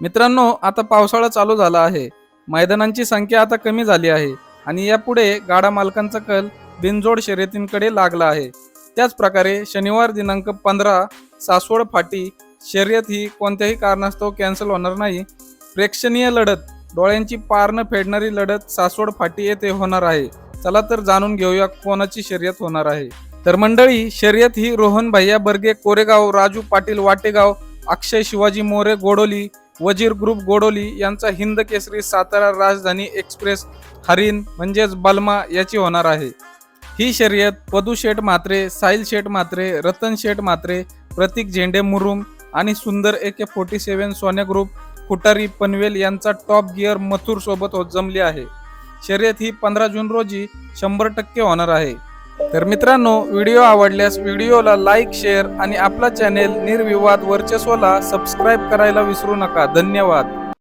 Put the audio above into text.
मित्रांनो आता पावसाळा चालू झाला आहे. मैदानांची संख्या आता कमी झाली आहे आणि यापुढे गाडा मालकांचा कल बिनजोड शर्यतींकडे लागला आहे. त्याच प्रकारे शनिवार दिनांक पंधरा सासवड फाटी शर्यत ही कोणत्याही कारणास्तव कॅन्सल होणार नाही. प्रेक्षणीय लढत डोळ्यांची पार न फेडणारी लढत सासवड फाटी येथे होणार आहे. चला तर जाणून घेऊया कोणाची शर्यत होणार आहे. तर मंडळी शर्यत ही रोहन भैया बर्गे कोरेगाव राजू पाटील वाटेगाव अक्षय शिवाजी मोरे गोडोली वजीर ग्रुप गोडोली यांचा हिंद केसरी सातारा राजधानी एक्सप्रेस हरिन म्हणजेच बलमा याची होणार आहे. ही शर्यत पदू शेठ मात्रे साहिल शेठ मात्रे रतन शेठ मात्रे प्रतीक झेंडे मुरुम आणि Sundar A K forty seven Sonya group Khutari Panvel यांचा टॉप गिअर मथुर सोबत जमली आहे. शर्यत ही पंधरा जून रोजी शंभर टक्के होणार आहे. तर मित्रांनो व्हिडिओ आवडल्यास व्हिडिओला लाईक शेअर आणि आपला चॅनेल निर्विवाद वर्चस्वला सबस्क्राईब करायला विसरू नका. धन्यवाद.